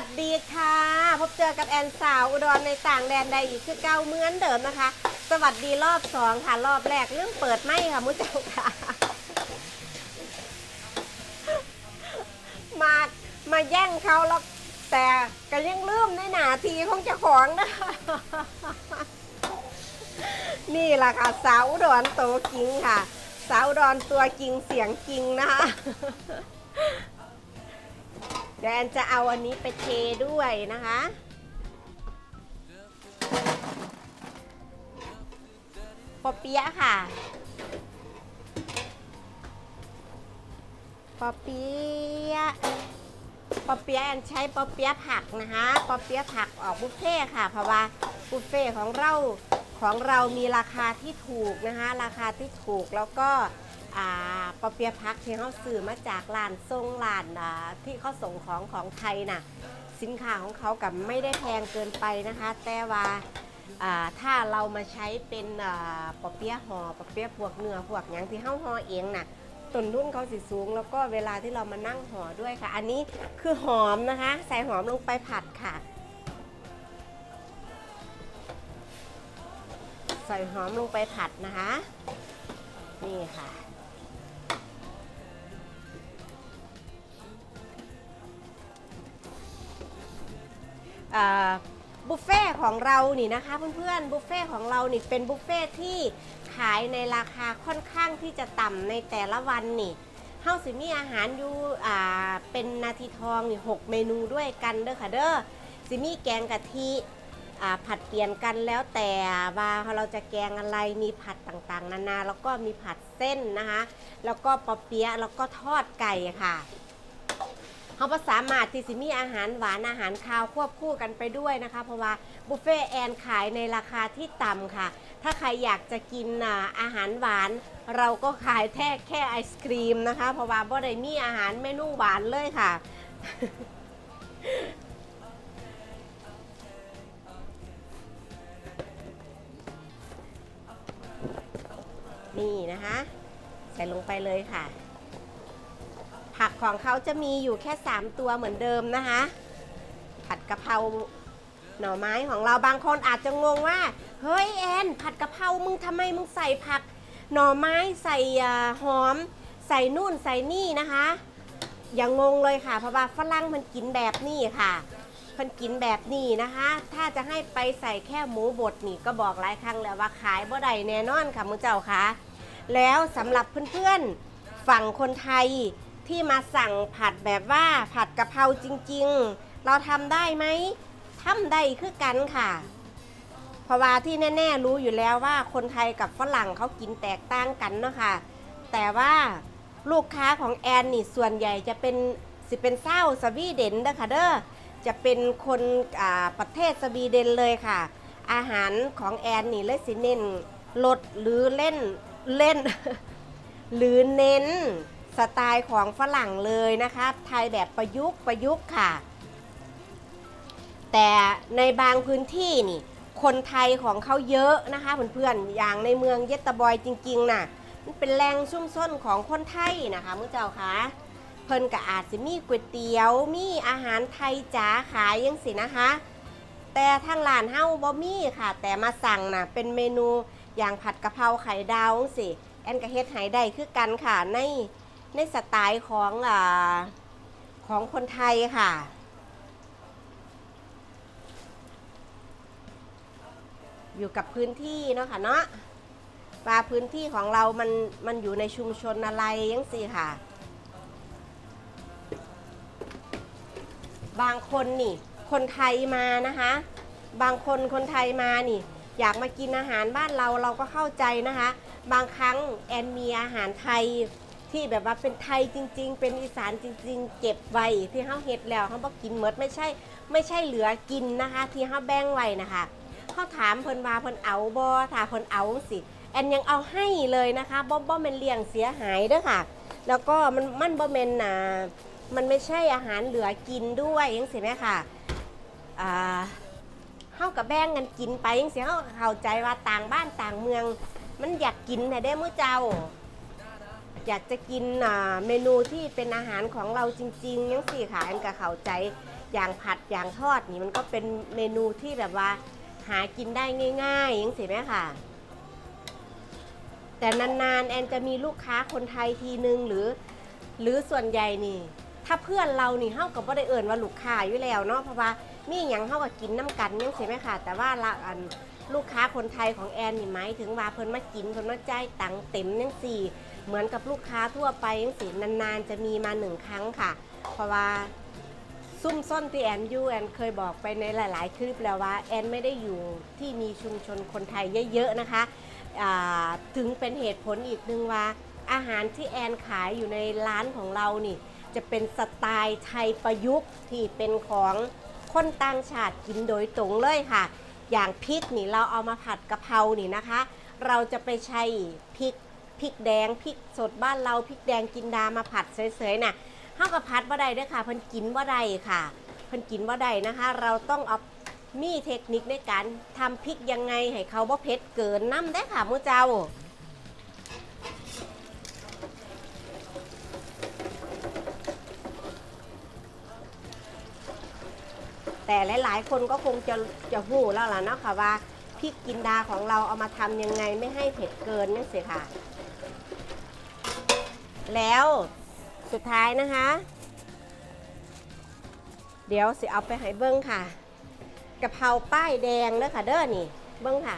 วัสดีค่ะ พบเจอกับแอนสาวอุดรในต่างแดนใดอีกคือเก้าเหมือนเดิมนะคะ สวัสดีรอบสองค่ะ รอบแรกเรื่องเปิดไม่ค่ะมุ้เจ้าค่ะ มามาแย่งเขาแล้วแต่ก็ยังลืมในหนาทีของเจ้าของนะนี่แหละค่ะ สาวอุดรโตวจริงค่ะ สาวอุดรตัวจริงเสียงจริงนะคะ เดี๋ยวแอนจะเอาอันนี้ไปเทด้วยนะคะ ปอเปี๊ยะค่ะ ปอเปี๊ยะ ปอเปี๊ยะแอนใช้ปอเปี๊ยะผักนะคะ ปอเปี๊ยะผักออกบุฟเฟ่ค่ะ เพราะว่าบุฟเฟ่ของเราของเรามีราคาที่ถูกนะคะ ราคาที่ถูกแล้วก็ อ่าปอเปียะผักที่เขาซื้อมาจากร้านทรงร้านอ่าที่เขาส่งของของไทยน่ะ สินค้าของเขากับไม่ได้แพงเกินไปนะคะ แต่ว่าอ่าถ้าเรามาใช้เป็นอ่าปอเปียะห่อปอเปียะพวกเนื้อพวกอย่างที่เขาห่อเองน่ะต้นทุนเขาสิสูง แล้วก็เวลาที่เรามานั่งห่อด้วยค่ะ อันนี้คือหอมนะคะ ใส่หอมลงไปผัดค่ะ ใส่หอมลงไปผัดนะคะ นี่ค่ะ บุฟเฟ่ของเรานี่นะคะเพื่อนๆบุฟเฟ่ของเรานี่เป็นบุฟเฟ่ที่ขายในราคาค่อนข้างที่จะต่ำในแต่ละวันนี่เฮาสิมีอาหารอยู่อ่าเป็นนาทีทองนี่หกเมนูด้วยกันเด้อค่ะเด้อสิมีแกงกะทิอ่าผัดเปลี่ยนกันแล้วแต่ว่าเราจะแกงอะไรมีผัดต่างๆ นานาแล้วก็มีผัดเส้นนะคะ แล้วก็ปอเปี๊ยะแล้วก็ทอดไก่ค่ะ เขาก็สามารถที่สิมีอาหารหวานอาหารคาวควบคู่กันไปด้วยนะคะ เพราะว่าบุฟเฟ่แอนขายในราคาที่ต่ำค่ะ ถ้าใครอยากจะกินอาหารหวาน เราก็ขายแค่แค่ไอศครีมนะคะ เพราะว่าบ่ได้มีอาหารเมนูหวานเลยค่ะนี่นะคะ ใส่ลงไปเลยค่ะ ผักของเขาจะมีอยู่แค่ 3 ตัวเหมือนเดิมนะคะ ผัดกะเพราหน่อไม้ของเราบางคนอาจจะงงว่า เฮ้ยแอนผัดกะเพรามึงทำไมมึงใส่ผัก หน่อไม้ใส่หอม ใส่นู่นใส่นี่นะคะ อย่างงงเลยค่ะ เพราะว่าฝรั่งมันกินแบบนี้ค่ะมันกินแบบนี้นะคะ ถ้าจะให้ไปใส่แค่หมูบดนี่ก็บอกหลายครั้งแล้วว่าขายบ่ได้แน่นอนค่ะมือเจ้าค่ะ แล้วสำหรับเพื่อนๆฝั่งคนไทย ที่มาสั่งผัดแบบว่าผัดกะเพราจริง ๆ เราทำได้ไหมทำได้คือกันค่ะเพราะว่าที่แน่ๆรู้อยู่แล้วว่าคนไทยกับฝรั่งเขากินแตกต่างกันเนาะค่ะ แต่ว่าลูกค้าของแอนนี่ส่วนใหญ่จะเป็นสิเป็นเศร้าสวีเดนเด้อค่ะเด้อจะเป็นคนประเทศสวีเดนเลยค่ะ อาหารของแอนนี่เลยสิเน้นลดหรือเล่นเล่น หรือเน้น สไตล์ของฝรั่งเลยนะคะไทยแบบประยุกต์ประยุกต์ค่ะ แต่ในบางพื้นที่นี่คนไทยของเขาเยอะนะคะเพื่อนๆอย่างในเมืองเยตบอยจริงๆน่ะมันเป็นแหล่งชุ่มส้นของคนไทยนะคะมื้อเจ้าคะเพิ่นก็อาจจะมีก๋วยเตี๋ยวมีอาหารไทยจ๋าขายยังสินะคะ แต่ทางร้านเฮาบ่มีค่ะ แต่มาสั่งน่ะเป็นเมนูอย่างผัดกะเพราไข่ดาวสิแอนก็เฮ็ดให้ได้คือกันค่ะใน ในสไตล์ของอของคนไทยค่ะ อยู่กับพื้นที่เนาะค่ะเนาะว่าพื้นที่ของเรามันมันอยู่ในชุมชนอะไรยังสิค่ะ บางคนนี่ คนไทยมานะคะ บางคนคนไทยมานี่ อยากมากินอาหารบ้านเราเราก็เข้าใจนะคะ บางครั้งแอนมีอาหารไทย ที่แบบว่าเป็นไทยจริง ๆ เป็นอีสานจริง ๆ เก็บไว้ที่เขาเฮ็ดแล้วเขาบอกกินหมดไม่ใช่ ไม่ใช่เหลือกินนะคะ ที่เขาแบ่งไว้นะคะเขาถามเพิ่นว่าเพิ่นเอาบ่ถ้าเพิ่นเอาสิแอนยังเอาให้เลยนะคะบ่บ่แม่นเลี้ยงเสียหายเด้อค่ะ แล้วก็มันมันบ่แม่นน่ะมันไม่ใช่อาหารเหลือกินด้วยยังสิแม่ค่ะอ่าเฮากับแบ่งกันกินไปจังซี่เฮาก็เข้าใจว่าต่างบ้านต่างเมือง มันอยากกินนะเด้มื้อเจ้า อยากจะกินเมนูที่เป็นอาหารของเราจริงๆยังสี่ค่ะอันก็เข้าใจอย่างผัดอย่างทอดนี่มันก็เป็นเมนูที่แบบว่าหากินได้ง่ายๆยังสิไหมค่ะ แต่นานๆ แอนจะมีลูกค้าคนไทยทีนึงหรือ หรือส่วนใหญ่นี่ ถ้าเพื่อนเรานี่เฮากับว่าได้เอิ่นว่าลูกค้าอยู่แล้วเนาะเพราะว่ามีอย่างเฮากับกินน้ำกันยังสิไหมค่ะ แต่ว่าละอัน ลูกค้าคนไทยของแอนนี่หมายถึงว่าเพิ่นมากินเพิ่นมาจ่ายตังค์เต็มยังสี่ เหมือนกับลูกค้าทั่วไปยังสินานๆ จะมีมาหนึ่งครั้งค่ะ เพราะว่าซุ่มซ่อนที่แอนยูแอนเคยบอกไปในหลาย ๆ คลิปแล้วว่าแอนไม่ได้อยู่ที่มีชุมชนคนไทยเยอะๆนะคะถึงเป็นเหตุผลอีกหนึ่งว่า อาหารที่แอนขายอยู่ในร้านของเรานี่ จะเป็นสไตล์ไทยประยุกต์ที่เป็นของคนต่างชาติกินโดยตรงเลยค่ะ อย่างพริกนี่เราเอามาผัดกะเพรานี่นะคะ เราจะไปใช้พริกพริกแดงพริกสดบ้านเราพริกแดงกินดามาผัดเฉยๆน่ะเข้ากับผัดว่าใดเด้วยค่ะเพิ่นกินว่าใดค่ะเพิ่นกินว่าใดนะคะ เราต้องเอามีเทคนิคในการทำพริกยังไงให้เขาบ่เผ็ดเกินน้ำได้อค่ะมูเจ้า แต่หลายๆ คนก็คงจะจะหู้แล้วล่ะเนาะค่ะว่าพริกกินดาของเราเอามาทำยังไงไม่ให้เผ็ดเกินนี่สิค่ะ แล้วสุดท้ายนะคะ เดี๋ยวสิเอาไปให้เบิ้งค่ะกะเพราป้ายแดงเด้อค่ะเด้อนี่เบิ้งค่ะ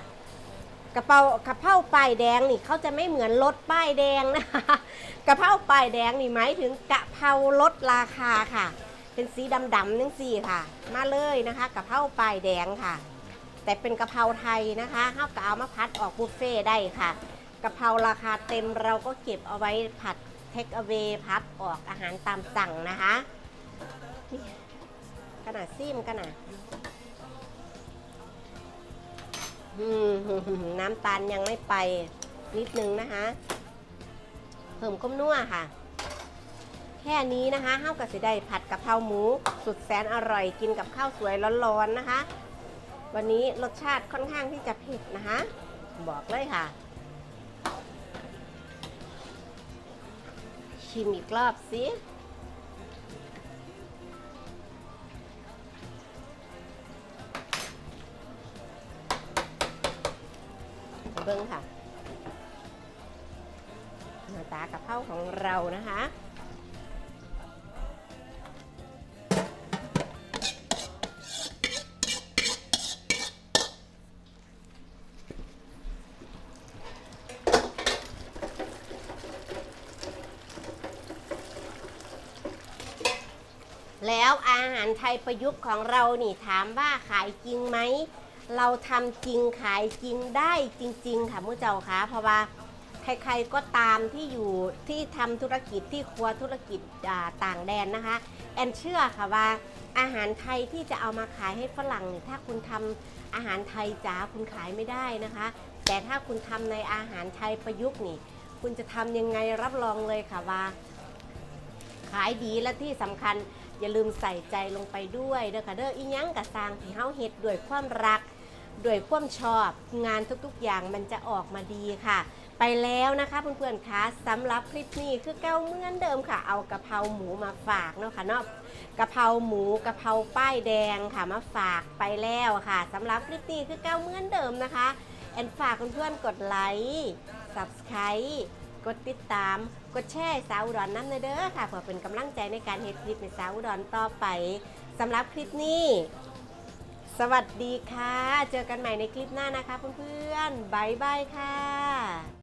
กะเพรากะเพราป้ายแดงนี่เขาจะไม่เหมือนรถป้ายแดงนะคะกะเพราป้ายแดงนี่หมายถึงกะเพราลดราคาค่ะ เป็นสีดำๆนั่งสี่ค่ะ มาเลยนะคะกะเพราป้ายแดงค่ะ แต่เป็นกะเพราไทยนะคะข้าวกเอามาพัดออกบุฟเฟ่ได้ค่ะกะเพราราคาเต็มเราก็เก็บเอาไว้ผัดเทคเอา a y พัดออกอาหารตามสั่งนะคะขนาดซิมกันนะน้ำตาลยังไม่ไปนิดนึงนะคะ เพิ่มก้มนัวค่ะ แค่นี้นะคะข้ากับสิได้ผัดกะเพราหมู สุดแสนอร่อยกินกับข้าวสวยร้อนๆนะคะ วันนี้รสชาติค่อนข้างที่จะเผ็ดนะคะ บอกเลยค่ะ ชิมอีกรอบสิเบิ้งค่ะหน้าตากะเพราของเรานะคะ แล้วอาหารไทยประยุกต์ของเรานี่ถามว่าขายจริงไหม เราทำจริงขายจริงได้จริง ๆ ค่ะมุเจ้าคะเพราะว่าใครๆก็ตามที่อยู่ที่ทำธุรกิจที่ครัวธุรกิจอ่าต่างแดนนะคะ แอนเชื่อค่ะว่า อาหารไทยที่จะเอามาขายให้ฝรั่งนี่ถ้าคุณทำอาหารไทยจ๋าคุณขายไม่ได้นะคะ แต่ถ้าคุณทำในอาหารไทยประยุกต์นี่ คุณจะทำยังไงรับรองเลยค่ะว่า ขายดีและที่สำคัญ อย่าลืมใส่ใจลงไปด้วยเด้อค่ะเด้ออีหยังกะสร้างที่เฮาเฮ็ดด้วยความรักด้วยความชอบงานทุกๆอย่างมันจะออกมาดีค่ะ ไปแล้วนะคะเพื่อนๆคะสำหรับคลิปนี้คือเก้าเหมือนเดิมค่ะ เอากะเพราหมูมาฝากเนาะค่ะเนาะกะเพราหมูกะเพราป้ายแดงค่ะมาฝากไปแล้วค่ะสำหรับคลิปนี้คือเก้าเหมือนเดิมนะคะแอนฝากเพื่อนๆกดไลค์ subscribe กดติดตาม กดแชร์สาวอุดรน้ำเด้อค่ะเพื่อเป็นกำลังใจในการเฮ็ดคลิปในสาวอุดรต่อไปสำหรับคลิปนี้ สวัสดีค่ะ เจอกันใหม่ในคลิปหน้านะคะเพื่อนๆบายบายค่ะ